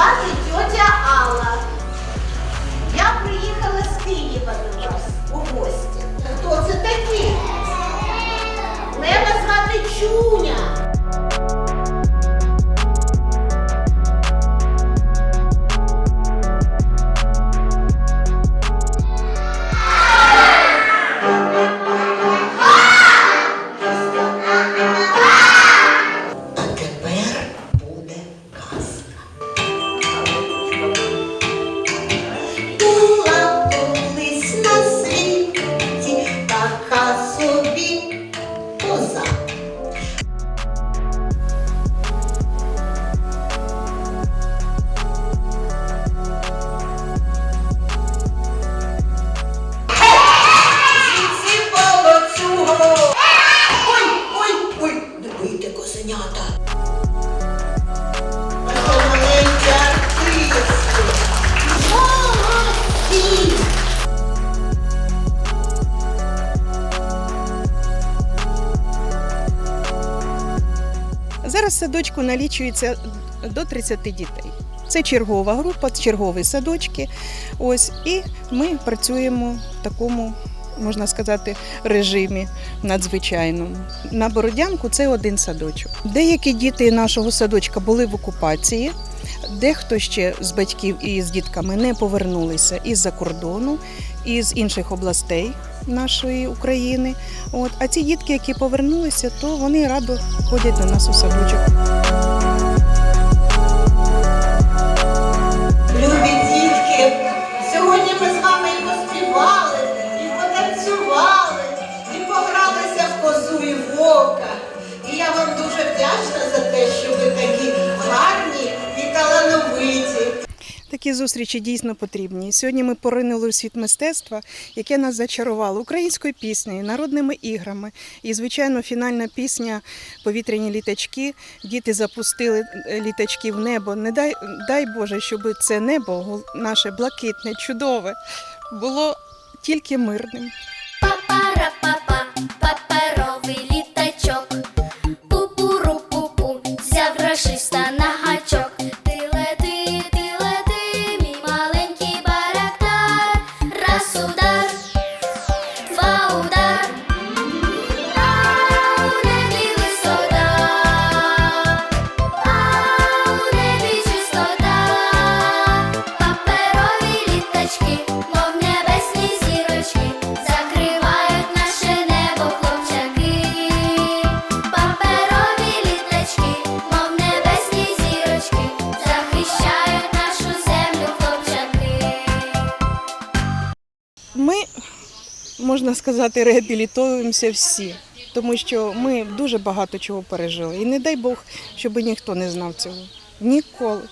수 있어. Артисти. Молодці! Зараз садочку налічується до 30 дітей. Це чергова група, чергові садочки. Ось і ми працюємо в такому, можна сказати, режимі надзвичайному. На Бородянку це один садочок. Деякі діти нашого садочка були в окупації. Дехто ще з батьків і з дітками не повернулися із-за кордону, із інших областей нашої України. От, а ці дітки, які повернулися, то вони радо ходять до нас у садочок. Такі зустрічі дійсно потрібні. Сьогодні ми поринули у світ мистецтва, яке нас зачарувало українською піснею, народними іграми. І, звичайно, фінальна пісня Повітряні літачки. Діти запустили е, літачки в небо. Не дай, дай Боже, щоб це небо наше блакитне, чудове, було тільки мирним. Папара-папа, паперовий літачок. можна сказати, реабілітовуємося всі, тому що ми дуже багато чого пережили. І не дай Бог, щоб ніхто не знав цього. Ніколи.